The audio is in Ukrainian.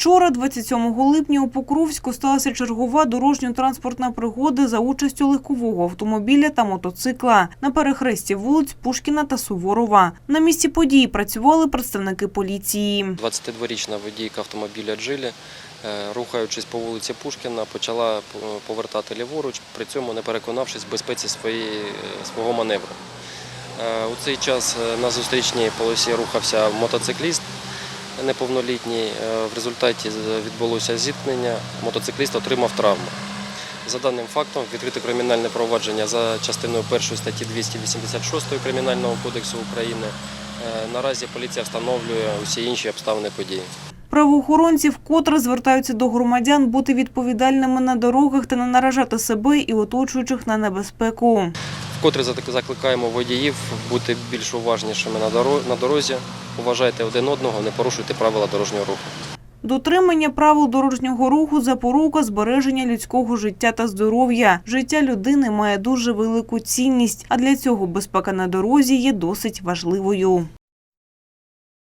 Вчора, 27 липня, у Покровську сталася чергова дорожньо-транспортна пригода за участю легкового автомобіля та мотоцикла на перехресті вулиць Пушкіна та Суворова. На місці події працювали представники поліції. 22-річна водійка автомобіля Джилі, е, рухаючись по вулиці Пушкіна, почала е, повертати ліворуч, при цьому не переконавшись в безпеці своєї, свого маневру. Е, У цей час е, на зустрічній полосі рухався мотоцикліст неповнолітній. Е, В результаті відбулося зіткнення, мотоцикліст отримав травму. За даним фактом відкрите кримінальне провадження за частиною 1 статті 286 Кримінального кодексу України. Е, Наразі поліція встановлює усі інші обставини події. Правоохоронці вкотре звертаються до громадян бути відповідальними на дорогах та не наражати себе і оточуючих на небезпеку. Вкотре зак- закликаємо водіїв бути більш уважнішими на дорозі. Уважайте один одного, не порушуйте правила дорожнього руху. Дотримання правил дорожнього руху – запорука збереження людського життя та здоров'я. Життя людини має дуже велику цінність, а для цього безпека на дорозі є досить важливою.